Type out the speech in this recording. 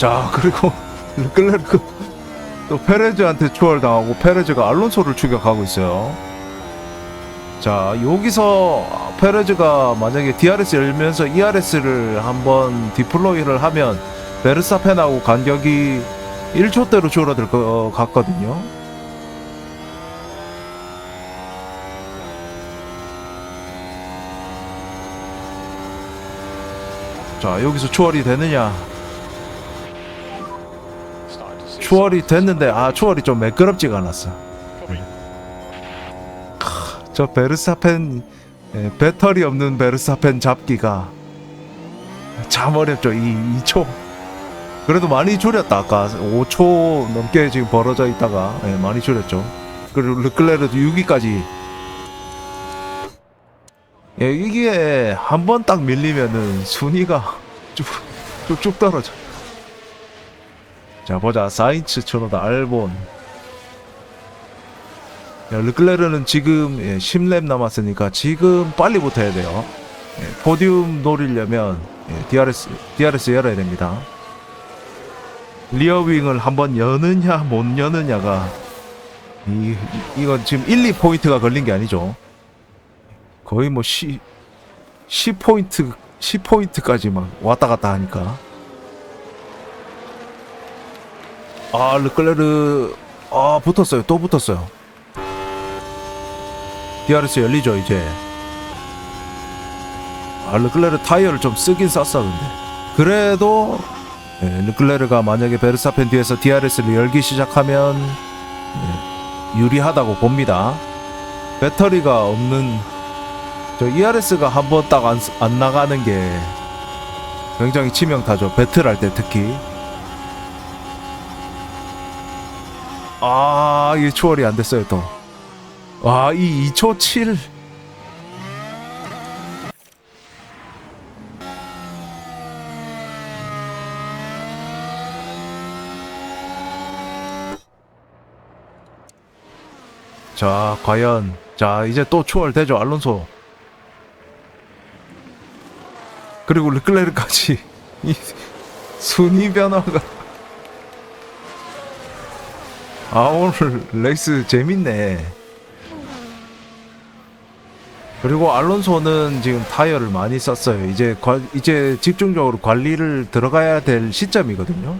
자 그리고 르클레르크 또 페레즈한테 추월당하고 페레즈가 알론소를 추격하고 있어요. 자 여기서 페레즈가 만약에 DRS 열면서 ERS를 한번 디플로이를 하면 베르사펜하고 간격이 1초대로 줄어들 것 같거든요. 자 여기서 추월이 되느냐 추월이 됐는데 아 추월이 좀 매끄럽지가 않았어. 크, 저 베르사펜 예, 배터리 없는 베르사펜 잡기가 참 어렵죠 이 2초. 그래도 많이 줄였다 아까 5초 넘게 지금 벌어져 있다가 예, 많이 줄였죠. 그리고 르클레르도 6위까지. 예, 이게 한 번 딱 밀리면은 순위가 쭉, 쭉쭉 떨어져. 자, 보자. 사인츠, 츠노다, 알본. 야, 르클레르는 지금 예, 10렙 남았으니까 지금 빨리 붙어야 돼요. 예, 포디움 노리려면 예, DRS, DRS 열어야 됩니다. 리어윙을 한번 여느냐 못 여느냐가 이, 이- 이건 지금 1, 2포인트가 걸린 게 아니죠. 거의 뭐 10, 10포인트, 10포인트까지 막 왔다 갔다 하니까. 아, 르클레르, 아, 붙었어요. 또 붙었어요. DRS 열리죠, 이제. 아, 르클레르 타이어를 좀 쓰긴 쌌어, 근데. 그래도, 예, 르클레르가 만약에 베르사펜 뒤에서 DRS를 열기 시작하면, 예, 유리하다고 봅니다. 배터리가 없는 저 ERS가 한 번 딱안안 나가는 게 굉장히 치명타죠. 배틀할 때 특히. 아, 이게 추월이 안 됐어요, 또. 와, 이 2초 7. 자, 과연. 자, 이제 또 추월되죠, 알론소. 그리고 르클레르까지 이 순위 변화가 아 오늘 레이스 재밌네. 그리고 알론소는 지금 타이어를 많이 썼어요. 이제 관- 이제 집중적으로 관리를 들어가야 될 시점이거든요